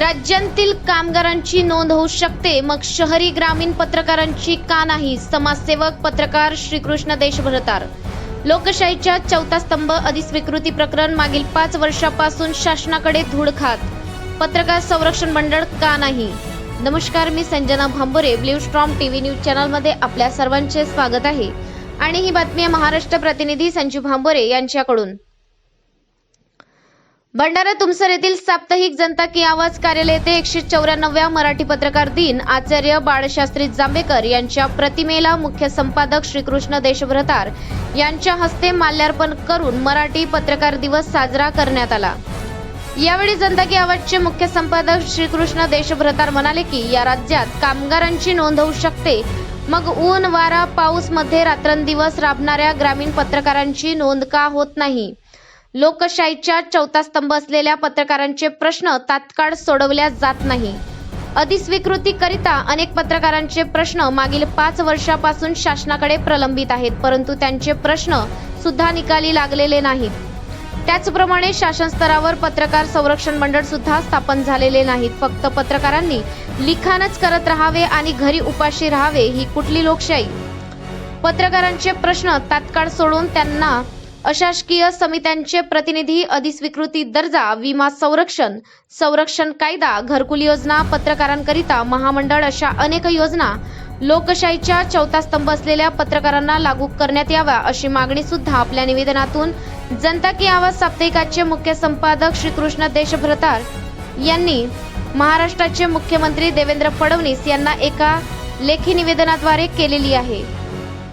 राज्यांतील कामगारांची नोंद होऊ शकते. मग शहरी ग्रामीण पत्रकारांची का नाही? समाजसेवक पत्रकार श्रीकृष्ण देशभरतार. लोकशाहीच्या चौथा स्तंभ अधिस्वीकृती प्रकरण मागील पाच वर्षापासून शासनाकडे धूळ खात पत्रकार संरक्षण मंडळ का नाही? नमस्कार मी Sanjana Bhambore blue storm TV news चॅनलमध्ये आपल्या सर्वांचे स्वागत आहे. आणि ही बातमी महाराष्ट्र प्रतिनिधी संजू भांबोरे यांच्याकडून. भंडारा तुमसर येथील साप्ताहिक जनता की आवाज कार्यालय येथे एकशे चौऱ्याण्णव्या मराठी पत्रकार दिन आचार्य बाळशास्त्री जांभेकर यांच्या प्रतिमेला मुख्य संपादक श्रीकृष्ण देशभ्रतार यांच्या हस्ते माल्यार्पण करून मराठी पत्रकार दिवस साजरा करण्यात आला. यावेळी जनता की आवाजचे मुख्य संपादक श्रीकृष्ण देशभ्रतार म्हणाले की या राज्यात कामगारांची नोंद होऊ शकते. मग ऊन वारा पाऊसमध्ये रात्रंदिवस राबणाऱ्या ग्रामीण पत्रकारांची नोंद का होत नाही? लोकशाहीच्या चौथा स्तंभ असलेल्या पत्रकारांचे प्रश्न तात्काळ सोडवल्या जात नाही. अधिस्वीकृतीकरिता अनेक पत्रकारांचे प्रश्न मागील पाच वर्षापासून शासनाकडे प्रलंबित आहेत परंतु त्यांचे प्रश्न सुद्धा निकाली लागलेले नाहीत. त्याचप्रमाणे शासन स्तरावर पत्रकार संरक्षण मंडळ सुद्धा स्थापन झालेले नाहीत. फक्त पत्रकारांनी लिखाणच करत राहावे आणि घरी उपाशी राहावे ही कुठली लोकशाही? पत्रकारांचे प्रश्न तात्काळ सोडून त्यांना अशासकीय समित्यांचे प्रतिनिधी अधिस्वीकृती दर्जा विमा संरक्षण संरक्षण कायदा घरकुल योजना पत्रकारांकरिता महामंडळ अशा अनेक योजना लोकशाहीच्या चौथा स्तंभ असलेल्या पत्रकारांना लागू करण्यात याव्या अशी मागणी सुद्धा आपल्या निवेदनातून जनता की आवाज साप्ताहिकाचे मुख्य संपादक श्रीकृष्ण देशभ्रतार यांनी महाराष्ट्राचे मुख्यमंत्री देवेंद्र फडणवीस यांना एका लेखी निवेदनाद्वारे केलेली आहे.